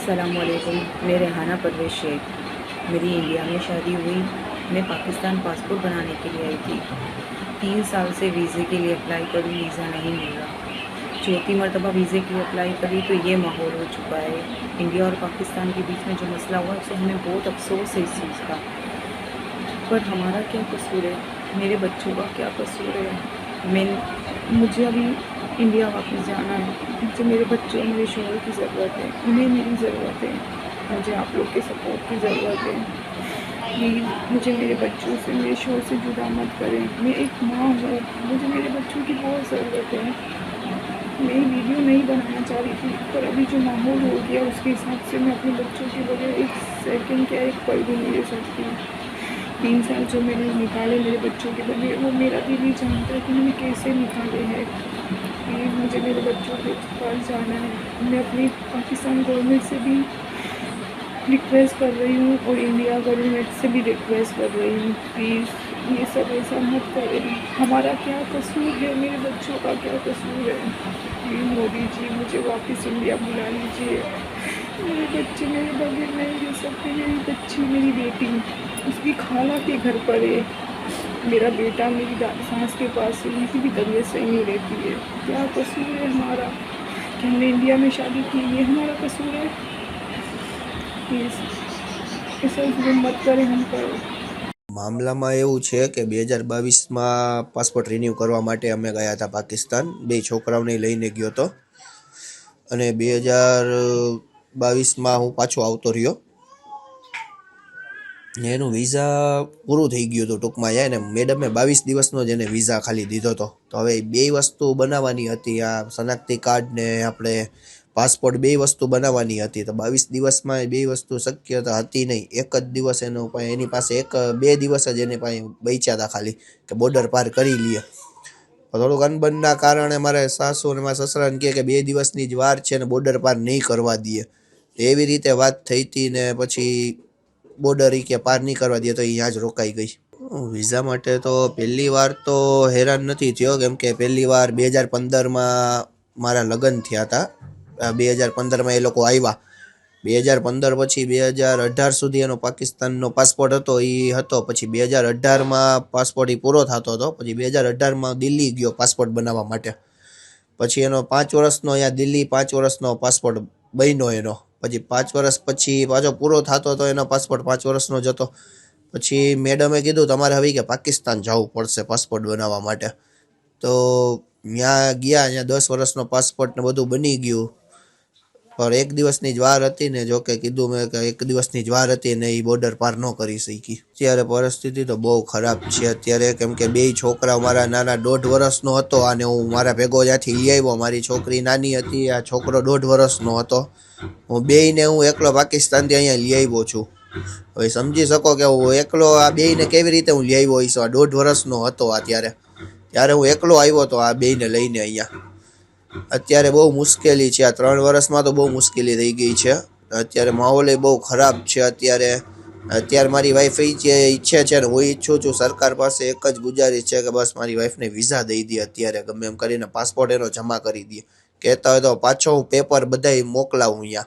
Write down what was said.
असलकुम मैं रेहाना परवेज शेख। मेरी इंडिया में शादी हुई। मैं पाकिस्तान पासपोर्ट बनाने के लिए आई थी। तीन साल से वीज़े के लिए अप्लाई करूँ वीज़ा नहीं मिल रहा। चौथी मरतबा वीज़े के लिए अप्लाई करी तो ये माहौल हो चुका है। इंडिया और पाकिस्तान के बीच में जो मसला हुआ उससे हमें बहुत अफसोस है इस चीज़ का। पर हमारा क्या कसूर है? मेरे बच्चों का क्या कसूर है? मैं, मुझे अभी इंडिया वापस जाना है। मुझे मेरे बच्चों मेरे शोहर की ज़रूरत है। उन्हें मेरी ज़रूरत है। मुझे आप लोग के सपोर्ट की ज़रूरत है। मुझे मेरे बच्चों से, मेरे शोर से जुदा मत करें। मैं एक माँ हूँ। मुझे मेरे बच्चों की बहुत ज़रूरत है। मैं वीडियो नहीं बनाना चाह रही थी, पर अभी जो माहौल हो गया, उसके हिसाब से मैं अपने बच्चों के बगैर एक सेकंड क्या एक पल भी नहीं ले सकती। हूँ तीन साल जो मैंने निकाले मेरे बच्चों के बगैर, वो मेरा दिल ही जानता कि मैंने कैसे निकाले हैं। प्लीज़ मुझे मेरे बच्चों के पास जाना है। मैं अपनी पाकिस्तान गवर्नमेंट से भी रिक्वेस्ट कर रही हूँ और इंडिया गवर्नमेंट से भी रिक्वेस्ट कर रही हूँ प्लीज़ ये सब ऐसा मत करें। हमारा क्या कसूर है? मेरे बच्चों का क्या कसूर है? प्लीज़ मोदी जी, मुझे वापस इंडिया बुला लीजिए। मेरे बच्चे, मेरे बगैर नहीं रह सकते मेरी बच्ची मेरी बेटी, उसकी खाला के घर पर है। मेरा बेटा मेरी दा- सास के पास है उनकी भी तबीयत सही नहीं रहती है क्या कसूर है हमारा कि हमने इंडिया में शादी की ये हमारा कसूर है प्लीज़ ऐसा जुल्म मत करें हम पर મામલામાં એવું છે કે બે હજાર બાવીસમાં પાસપોર્ટ રિન્યૂ કરવા માટે અમે ગયા હતા પાકિસ્તાન બે છોકરાઓને લઈને ગયો હતો અને બે હજાર બાવીસમાં હું પાછો આવતો રહ્યો ને એનું વિઝા પૂરું થઈ ગયું હતું ટૂંકમાં એને મેડમે બાવીસ દિવસનો જ એને વિઝા ખાલી દીધો હતો. તો હવે બે વસ્તુ બનાવવાની હતી, આ શનાક્તિ કાર્ડ ને આપણે પાસપોર્ટ બે વસ્તુ બનાવવાની હતી. તો બાવીસ દિવસમાં બે વસ્તુ શક્યતા હતી નહીં. એક જ દિવસ એનો એની પાસે એક, બે દિવસ જ એને પાસે બચ્યા હતા ખાલી, કે બોર્ડર પાર કરી લઈએ થોડુંક અનબનના કારણે મારે સાસુ અને મારા સસરાને કહે કે બે દિવસની જ વાર છે ને બોર્ડર પાર નહીં કરવા દઈએ. એવી રીતે વાત થઈ હતી ને પછી બોર્ડર એ કે પાર નહીં કરવા દે તો અહીંયા જ રોકાઈ ગઈ. વિઝા માટે તો પહેલી વાર તો હેરાન નથી થયો, કેમ કે પહેલી વાર બે હજાર પંદરમાં મારા લગ્ન થયા હતા. બે હજાર પંદરમાં એ લોકો આવ્યા. બે હજાર પંદર પછી બે હજાર અઢાર સુધી એનો પાકિસ્તાનનો પાસપોર્ટ હતો એ હતો. પછી બે હજાર અઢારમાં પાસપોર્ટ એ પૂરો થતો હતો. પછી બે હજાર અઢારમાં દિલ્હી ગયો પાસપોર્ટ બનાવવા માટે. પછી એનો પાંચ વર્ષનો અહીંયા દિલ્હી પાંચ વર્ષનો પાસપોર્ટ બન્યો એનો. પછી પાંચ વર્ષ પછી પાછો પૂરો થતો હતો એનો પાસપોર્ટ પાંચ વર્ષનો જતો પછી મેડમે કીધું, તમારે હવે કે પાકિસ્તાન જવું પડશે પાસપોર્ટ બનાવવા માટે. તો ત્યાં ગયા ત્યાં દસ વર્ષનો પાસપોર્ટ ને બધું બની ગયું. પણ એક દિવસની જ વાર હતી ને જોકે કીધું મેં કે એક દિવસની જ વાર હતી ને એ બોર્ડર પાર ન કરી શકી અત્યારે પરિસ્થિતિ તો બહુ ખરાબ છે. અત્યારે કેમ કે બે છોકરા મારા નાના દોઢ વર્ષનો હતો અને હું મારા ભેગો જ્યાંથી લઈ આવ્યો, મારી છોકરી નાની હતી, આ છોકરો દોઢ વર્ષનો હતો. હું બેયને હું એકલો પાકિસ્તાનથી અહીંયા લઈ આવ્યો છું. હવે સમજી શકો કે હું એકલો આ બેયને કેવી રીતે હું લઈ આવ્યો હઈશ દોઢ વર્ષનો હતો આ ત્યારે ત્યારે હું એકલો આવ્યો હતો આ બેયને લઈને અહીંયા. અત્યારે બહુ મુશ્કેલી છે. આ ત્રણ વર્ષમાં તો બહુ મુશ્કેલી થઈ ગઈ છે. અત્યારે માહોલ એ બહુ ખરાબ છે. અત્યારે અત્યારે મારી વાઈફ એ જે ઈચ્છે છે ને, હું ઈચ્છું છું સરકાર પાસે એક જ ગુજારિશ છે કે બસ મારી વાઈફને વિઝા દઈ દે અત્યારે, ગમે એમ કરીને પાસપોર્ટ એનો જમા કરી દે. કહેતા હોય તો પાછો હું પેપર બધાય મોકલાવું અહીંયા.